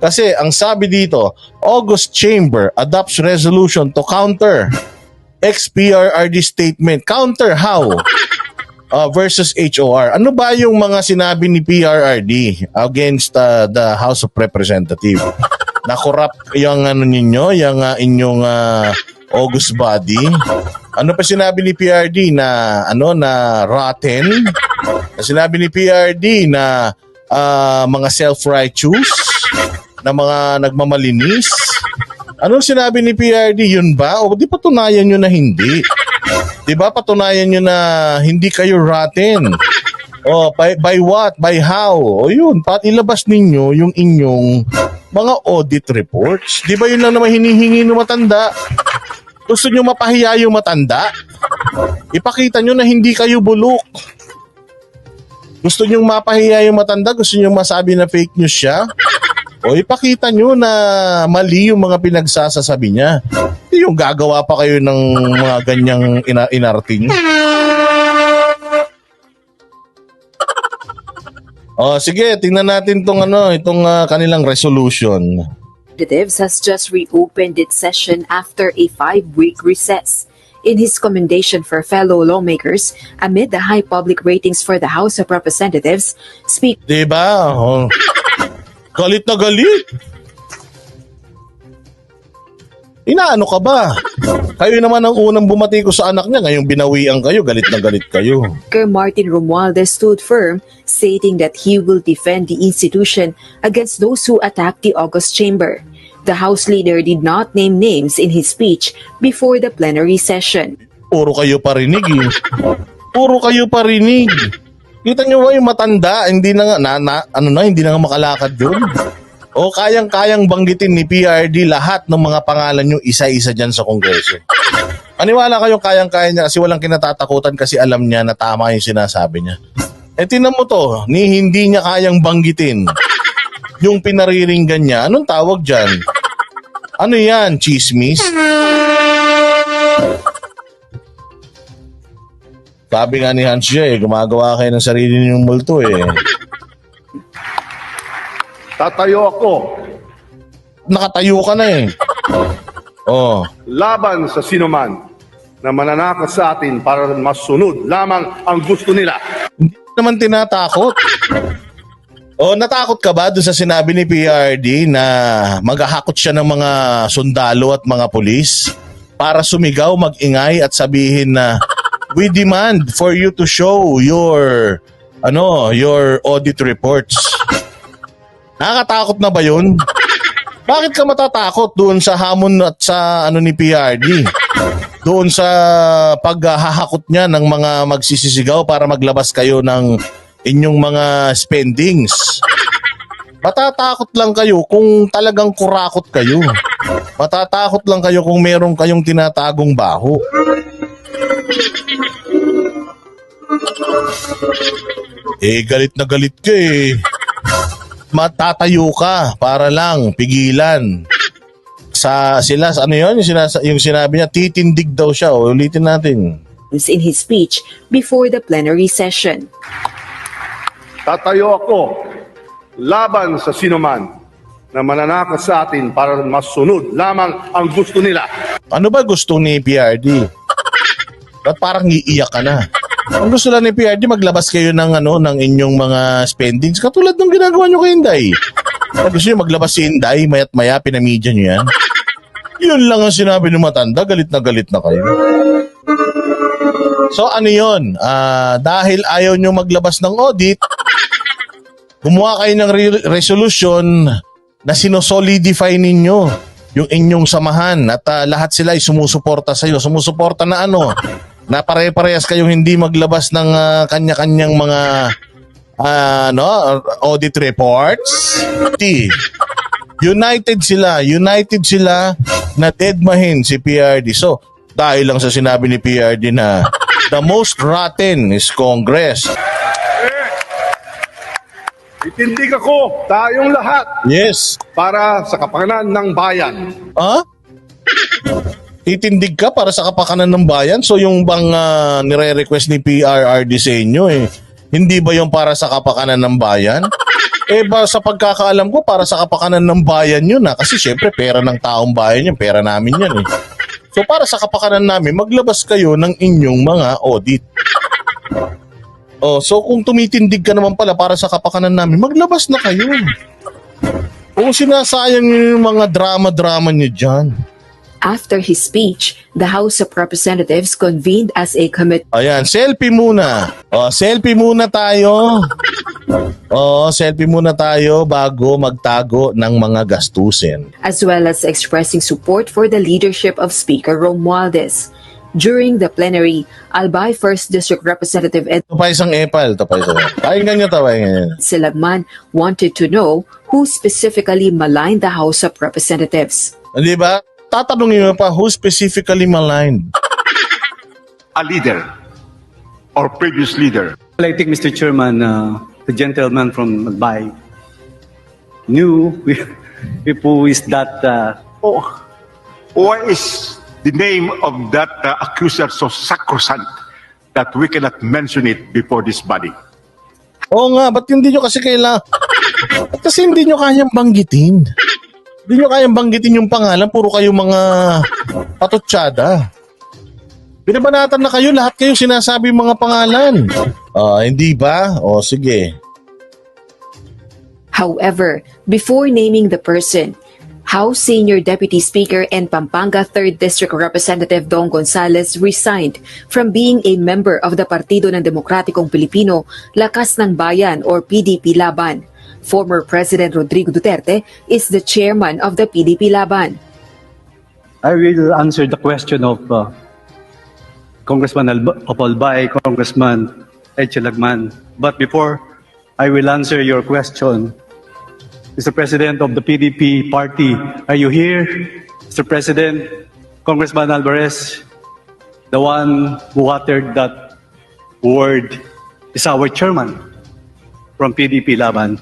Kasi ang sabi dito, August Chamber adopts resolution to counter ex-PRRD statement. Counter how? Uh, versus HOR. Ano ba yung mga sinabi ni PRRD against uh, the House of Representatives? Na corrupt yung ano ninyo, yung uh, inyong uh, August body. Ano pa sinabi ni PRD na ano na rotten? Na sinabi ni PRD na ah, mga self-righteous, na mga nagmamalinis. Anong sinabi ni PRD? Yun ba? O di patunayan nyo na hindi? Di ba patunayan nyo na hindi kayo rotten? O by, by what? By how? O yun, pat ilabas ninyo yung inyong mga audit reports. Di ba yun lang naman hinihingi ng matanda? Gusto nyo mapahiya yung matanda? Ipakita nyo na hindi kayo bulok. Gusto nyo mapahiya yung matanda? Gusto nyo masabi na fake news siya? O ipakita nyo na mali yung mga pinagsasasabi niya. Hindi yung gagawa pa kayo ng mga ganyang ina inarting. O sige, tingnan natin tong ano, itong ah, kanilang resolution. Representatives has just reopened its session after a five-week recess. In his commendation for fellow lawmakers, amid the high public ratings for the House of Representatives, Speaker Diba? Oh. Galit na galit. Inaano ka ba? Kayo naman ang unang bumati ko sa anak niya, ngayong binawian kayo, galit na galit kayo. Martin Romualdez stood firm, stating that he will defend the institution against those who attack the August chamber. The House leader did not name names in his speech before the plenary session. Puro kayo parinig eh. Puro kayo parinig. Kita nyo ba yung matanda, hindi na nga, na, na- ano na, hindi na nga makalakad yun. O kayang-kayang banggitin ni PRD lahat ng mga pangalan nyo isa-isa dyan sa Kongreso. Aniwala kayo kayang-kaya niya kasi walang kinatatakutan kasi alam niya na tama yung sinasabi niya. Eh tinan mo to, ni hindi niya kayang banggitin yung pinariringgan niya. Anong tawag dyan? Ano yan? Chismis? Sabi nga ni Hans Jay, gumagawa kayo ng sarili niyong multo eh. Tatayo ako Nakatayo ka na eh. Oh, laban sa sinuman na mananakot sa atin para masunod lamang ang gusto nila. hindi naman tinatakot. O natakot ka ba doon sa sinabi ni PRD na maghahakot siya ng mga sundalo at mga pulis para sumigaw, magingay at sabihin na we demand for you to show your ano, your audit reports. Nakakatakot na ba 'yun? Bakit ka matatakot doon sa hamon at sa ano ni PRD? Doon sa paghahakot niya ng mga magsisisigaw para maglabas kayo ng inyong mga spendings. Matatakot lang kayo kung talagang kurakot kayo. Matatakot lang kayo kung meron kayong tinatagong baho. Eh, galit na galit ka eh. Matatayo ka para lang pigilan. Sa sila, ano yun? Yung, sinasa, yung sinabi niya, titindig daw siya. O, ulitin natin. in his speech before the plenary session. Tatayo ako laban sa sinuman na mananakot sa atin para masunod lamang ang gusto nila. Ano ba gusto ni PRD? Ba't parang iiyak ka na? Ang gusto lang ni PRD, maglabas kayo ng, ano, ng inyong mga spendings. Katulad ng ginagawa nyo kay Inday. Ang gusto nyo maglabas si Inday, mayat maya, pinamidya nyo yan. Yun lang ang sinabi ng matanda, galit na galit na kayo. So ano yun? Ah, dahil ayaw nyo maglabas ng audit, gumawa kayo ng re- resolution na sinosolidify ninyo yung inyong samahan at ah, lahat sila ay sumusuporta sa iyo. Sumusuporta na ano? Na pare-parehas kayong hindi maglabas ng ah, kanya-kanyang mga ah, no, audit reports. T. United sila, united sila na deadmahin si PRD. So, dahil lang sa sinabi ni PRD na the most rotten is Congress. Itindig ako tayong lahat Yes. para sa kapakanan ng bayan. Ha? Titindig ka para sa kapakanan ng bayan? So yung bang ah, nire-request ni PRRD sa inyo eh, hindi ba yung para sa kapakanan ng bayan? Eh ba sa pagkakaalam ko para sa kapakanan ng bayan yun ha. Kasi syempre pera ng taong bayan yun, pera namin yan eh. So para sa kapakanan namin, maglabas kayo ng inyong mga audit. Oh, so kung tumitindig ka naman pala para sa kapakanan namin, maglabas na kayo. Kung sinasayang yung mga drama-drama nyo dyan. After his speech, the House of Representatives convened as a committee Ayan, selfie muna. O, selfie muna tayo. O, selfie muna tayo bago magtago ng mga gastusin. as well as expressing support for the leadership of Speaker Romualdez. During the plenary, Albay 1st District Representative Ed Ito pa isang epal. Ito pa isang epal. Pakinggan nyo ito, pakinggan nyo. Silagman wanted to know who specifically maligned the House of Representatives. Di ba? Tatanungin mo pa, who specifically maligned? a leader or previous leader I think, Mr. Chairman, uh, the gentleman from Albay knew who is that. Uh, oh, why is the name of that uh, accuser so sacrosanct that we cannot mention it before this body Oo nga, ba't hindi nyo kasi kaila... Ba't kasi hindi nyo kayang banggitin? Hindi nyo kayang banggitin yung pangalan, puro kayo mga patutsada. Binabanatan na kayo, lahat kayo sinasabi mga pangalan. Ah, hindi ba? O sige. However, before naming the person, House Senior Deputy Speaker and Pampanga 3rd District Representative Don Gonzales resigned from being a member of the Partido ng Demokratikong Pilipino, Lakas ng Bayan or PDP Laban. Former President Rodrigo Duterte is the chairman of the PDP Laban. I will answer the question of uh, Congressman Albay, Congressman Chalagman. But before I will answer your question, Mr. President of the PDP party, are you here? Mr. President, Congressman Alvarez, the one who uttered that word is our chairman from PDP Laban.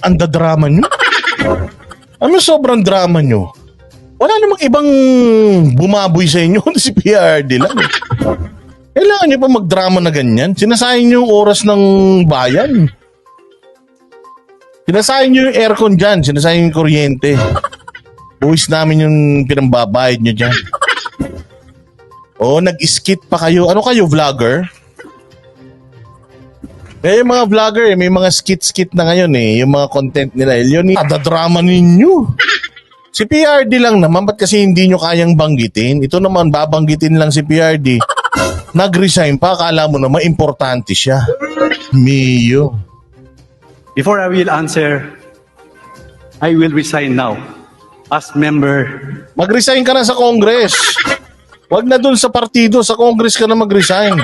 Ang dadrama nyo? Ano sobrang drama nyo? Wala namang ibang bumaboy sa inyo, si PRD lang. eh. Kailangan nyo pa magdrama na ganyan? Sinasayang nyo yung oras ng bayan. Sinasayang nyo yung aircon dyan, sinasayang yung kuryente. Buwis namin yung pinambabayad nyo dyan. Oo, nag-skit pa kayo. Ano kayo, vlogger? Eh, yung mga vlogger, eh, may mga skit-skit na ngayon eh. Yung mga content nila. Yun yung drama ninyo. Si PRD lang naman, ba't kasi hindi nyo kayang banggitin? Ito naman, babanggitin lang si PRD. Nag-resign pa, akala mo naman, importante siya. Mio. Before I will answer, I will resign now as member Mag-resign ka na sa Congress. Huwag na dun sa partido, sa Congress ka na mag-resign.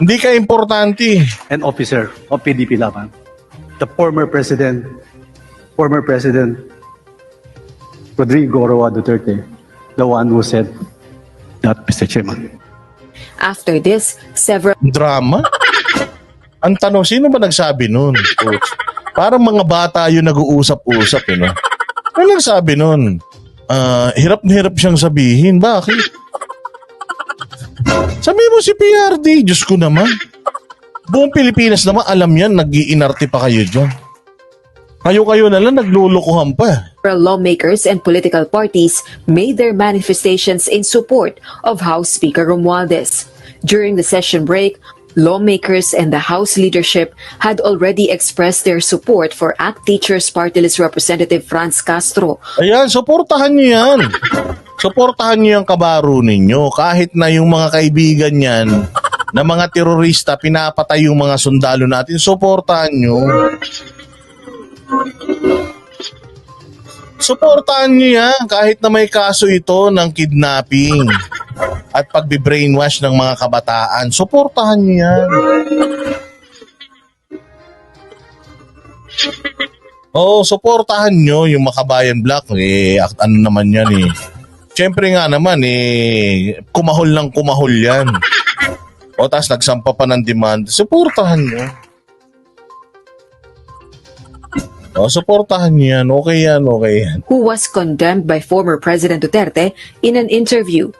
Hindi ka importante. and officer of PDP Laban. The former president, former president Rodrigo Roa Duterte, the one who said that, Mr. Chairman. After this, several Drama? Ang tanong, sino ba nagsabi nun? Coach? Parang mga bata yung nag-uusap-usap, eh, no? Ano nagsabi nun? Ah, hirap na hirap siyang sabihin. Bakit? Sabi mo si PRD, Diyos ko naman. Buong Pilipinas naman, alam yan, nag-iinarte pa kayo dyan. Kayo-kayo na lang, naglulukuhan pa. lawmakers and political parties made their manifestations in support of House Speaker Romualdez. During the session break, lawmakers and the House leadership had already expressed their support for ACT Teachers Party List Representative Franz Castro, Ayan, suportahan niyo yan. Suportahan niyo yung kabaro ninyo. Kahit na yung mga kaibigan niyan na mga terorista, pinapatay yung mga sundalo natin, suportahan niyo. Suportahan niyo yan kahit na may kaso ito ng kidnapping at pagbe-brainwash ng mga kabataan. Suportahan niyo yan. Oo, suportahan nyo yung Makabayan Black. Eh, ano naman yan eh. Siyempre nga naman eh, kumahol lang kumahol yan. O tapos nagsampa pa ng demand. Suportahan nyo. O, suportahan nyo yan. Okay yan, okay yan. who was condemned by former President Duterte in an interview.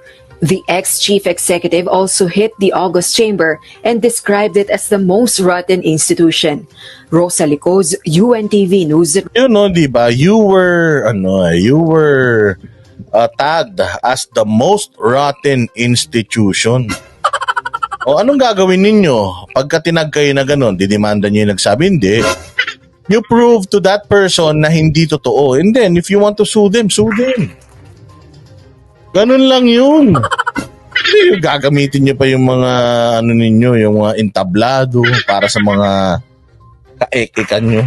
The ex-chief executive also hit the August Chamber and described it as the most rotten institution. Rosa Licoz, UNTV News you know, di ba, you were, ano, you were uh, tagged as the most rotten institution. o anong gagawin ninyo? Pagka tinag kayo na ganun, didemanda niyo yung nagsabi, hindi. You prove to that person na hindi totoo. And then, if you want to sue them, sue them. Ganun lang yun. Hindi gagamitin niyo pa yung mga, ano ninyo, yung mga entablado para sa mga kaekikan nyo.